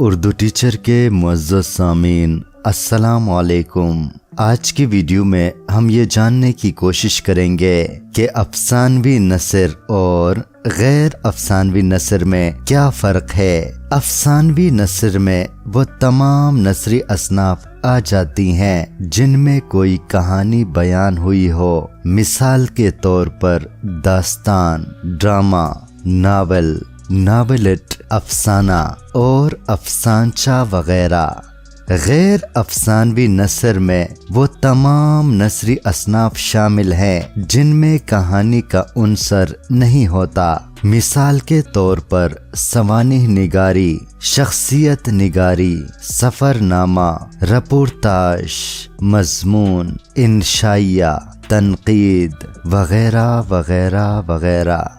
Urdu teacher के मुआज़ सामीन अस्सलाम वालेकुम आज की वीडियो में हम ये जानने की कोशिश करेंगे कि अफसानवी नसर और गैर अफसानवी नसर में क्या फ़र्क है। अफसानवी नसर में वो तमाम नसरी असनाफ आ जाती हैं जिनमें कोई कहानी बयान हुई हो। मिसाल के तौर पर दास्तान, ड्रामा, नावल, नावलेट अफसाना और अफसानचा वगैरह। गैर अफसानवी नसर में वो तमाम नसरी असनाफ शामिल हैं, जिनमें कहानी का उनसर नहीं होता। मिसाल के तौर पर सवानी निगारी, शख्सियत निगारी, सफ़रनामा, रपोर्ताश, मजमून इंशाइया तनकीद, वगैरह वगैरह वगैरह।